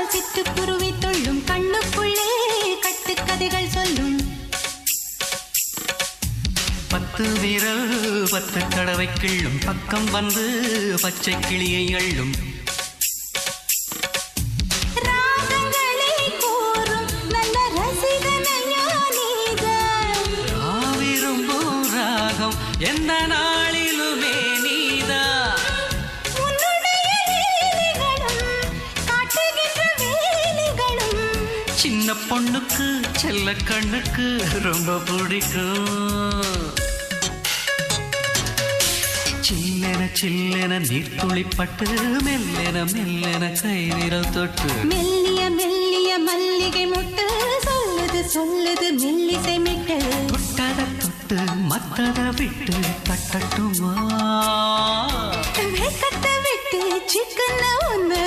சிட்டுக்குருவி தொள்ளும் கண்ணுக்குள்ளே கட்டுக்கதைகள் சொல்லும். பத்து விரல் பத்து தடவை கிள்ளும் பக்கம் வந்து பச்சை கிளியை அள்ளும். எந்த நாளிலுமே சின்ன பொண்ணுக்கு செல்ல கண்ணுக்கு ரொம்ப பிடிக்கும். சில்லென சில்லென நீர்த்துளிப்பட்டு மெல்லென மெல்லென கை விரல் தொட்டு. மெல்லிய மெல்லிய மல்லிகை முட்டு சொல்லுது சொல்லுது மெல்லிசை மிட்டு. தொட்டத தொட்டு மத்தத விட்டு தட்டட்டுமா? விட்டு சிக்கன ஒன்று